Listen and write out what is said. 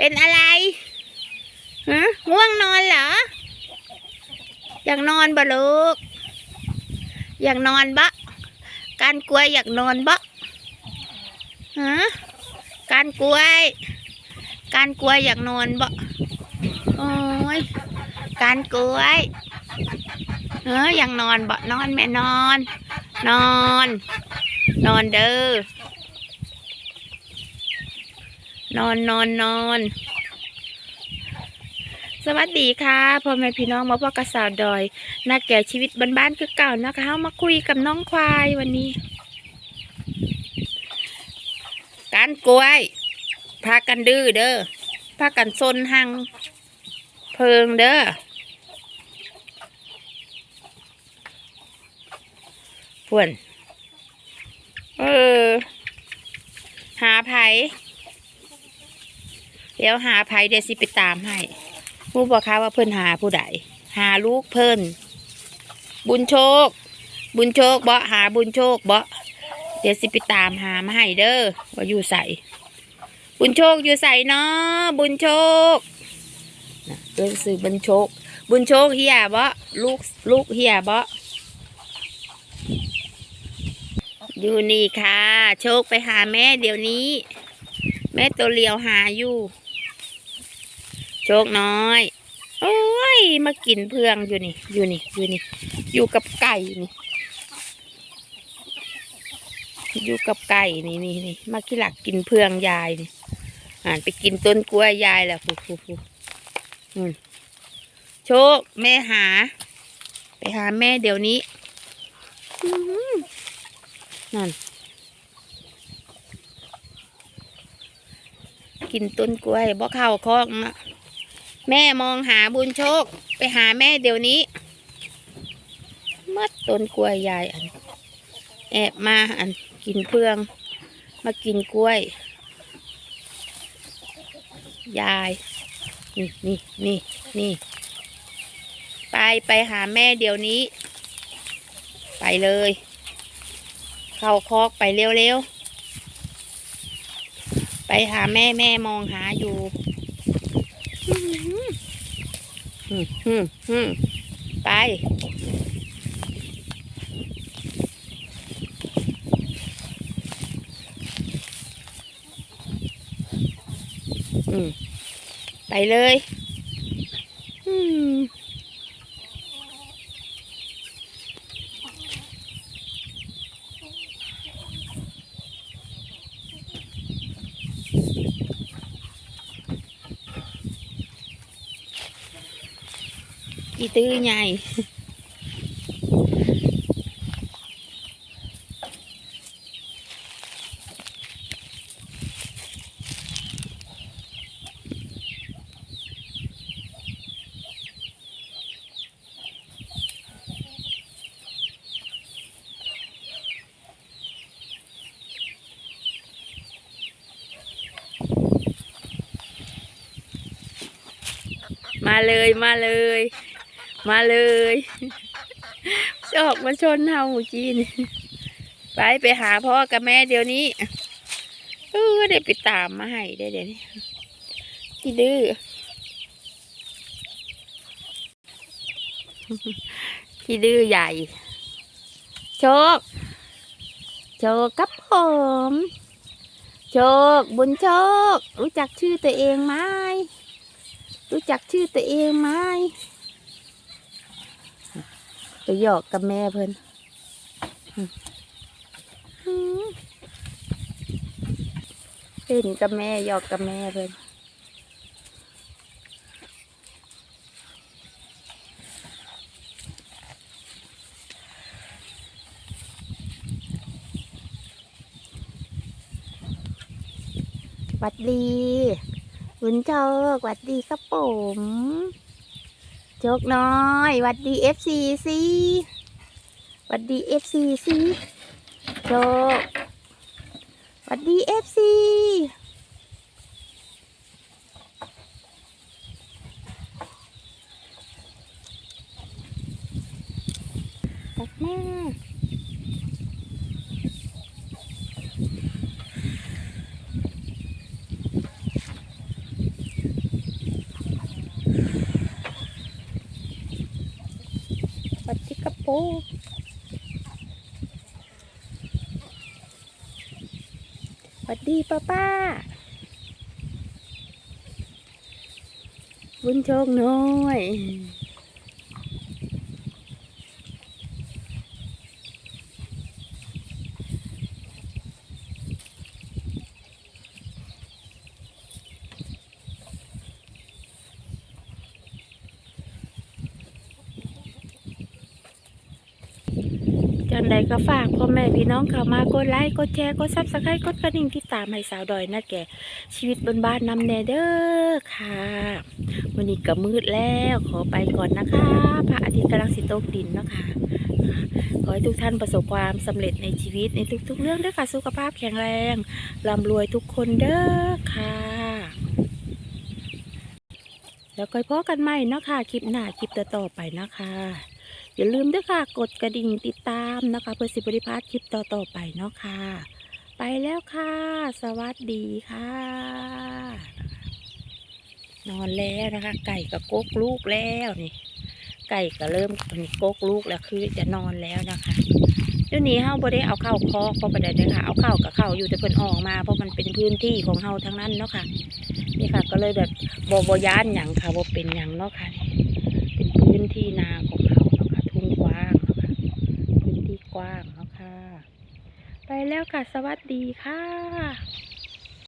เป็นอะไรฮะง่วงนอนเหรอ อยากนอนบ่ลูก อยากนอนบะการกล้วยอยากนอนบะฮะการกล้วย การกล้วยอยากนอนบะโอ้ยการกล้วยเอออยากนอนบะนอนแม่นอน นอน นอนเด้อ นอนนอนนอนสวัสดีค่ะพ่อแม่พี่น้องมาพ่อกระสาวดอยนักแก่ชีวิตบ้านๆคือเก่านะคะเฮามาคุยกับน้องควายวันนี้ การกล้วยพากันดื้อเด้อพากันซนหังเพิงเด้อพวนเออ หาไผ เดี๋ยวหาไผเดี๋ยวสิไปตามให้ผู้บอกค่ะว่าเพิ่นหาผู้ใดหาลูกเพิ่นบุญโชค บุญโชคเบ่หาบุญโชคเบ่เดี๋ยวสิไปตามหามาให้เด้อว่าอยู่ใส่บุญโชคอยู่ใส่เนาะบุญโชคนะเรื่องสื่อบุญโชค บุญโชคเฮียเบ่ลูกลูกเฮียเบ่อยู่นี่ค่ะ โชคไปหาแม่เดี๋ยวนี้ แม่ตัวเลียวหาอยู่ โชคน้อย โอ้ย มากินเพื่องอยู่นี่ อยู่นี่ อยู่นี่ อยู่กับไก่นี่ อยู่กับไก่นี่นี่นี่มาขี้หลักกินเพื่องยายนี่อ่านไปกินต้นกล้วยยายแหละฟูฟูฟูอืมโชคแม่หา ไปหาแม่เดี๋ยวนี้นั่น กินต้นกล้วยบ่เข้าคอกนะ แม่มองหาบุญโชค ไปหาแม่เดี๋ยวนี้มัดต้นกล้วยยายอัน แอบมาอันกินเพื่อง มากินกล้วย ยาย นี่นี่นี่นี่ไปไปหาแม่เดี๋ยวนี้ ไปเลย เข้าคอกไปเร็วๆ ไปหาแม่แม่มองหาอยู่ ไป ไปเลย อืม อีตื้อใหญ่มาเลยมาเลย มาเลยจอกมาชนเฮาเมื่อกี้นี่ไปไปหาพ่อกับแม่เดี๋ยวนี้เออได้ไปตามมาให้ได้เดี๋ยวนี้ที่ดื้อที่ดื้อใหญ่ โชค โชคครับผมโชค บุญโชค รู้จักชื่อตัวเองไหมรู้จักชื่อตัวเองไหม ไปหยอกกับแม่เพิ่นอืมอืมเล่นกับแม่หยอกกับแม่เพิ่นหวัดดีบุญโชคหวัดดีครับผม โชคน้อยวัดดีเอฟซีซีวัดดีเอฟซีซีโชควัดดีเอฟซีตักแม่ผ มสวัสดีป้าป้า บุญโชคน้อย จังใดก็ฝากพ่อแม่พี่น้องเข้ามากดไลค์กดแชร์กดซับสไครต์กดกระดิ่งติดตามให้สาวดอยนะแก่ชีวิตบนบ้านนำแนเด้อค่ะ วันนี้ก็มืดแล้วขอไปก่อนนะคะพระอาทิตย์กำลังสิตกดินเนาะคะขอให้ทุกท่านประสบความสำเร็จในชีวิตในทุก ๆ เรื่องด้วยค่ะสุขภาพแข็งแรงร่ำรวยทุกคนเด้อค่ะ แล้วก็พบกันใหม่เนาะค่ะคลิปหน้าคลิปต่อๆไปนะคะ อย่าลืมด้วยค่ะ กดกระดิ่งติดตามนะคะ เพื่อสิบริพาสคลิปต่อๆไปเนาะค่ะ ไปแล้วค่ะ สวัสดีค่ะ นอนแล้วนะคะ ไก่กับกกลูกแล้วนี่ ไก่ก็เริ่มนี่กกลูกแล้วคือจะนอนแล้วนะคะเดี๋ยวนี้เฮาบ่ได้เอาเข้าคอกเพราะประเด็นเลยค่ะ เอาเข้ากับเข้าอยู่แต่เพิ่นออกมาเพราะมันเป็นพื้นที่ของเฮาทั้งนั้นเนาะค่ะ นี่ค่ะ ก็เลยแบบบ่บ่ย้านหยังค่ะบ่เป็นหยังเนาะค่ะ เป็นพื้นที่นาของเขา เนาะค่ะทุ่งกว้างเนาะค่ะพื้นที่กว้างเนาะค่ะไปแล้วค่ะ สวัสดีค่ะ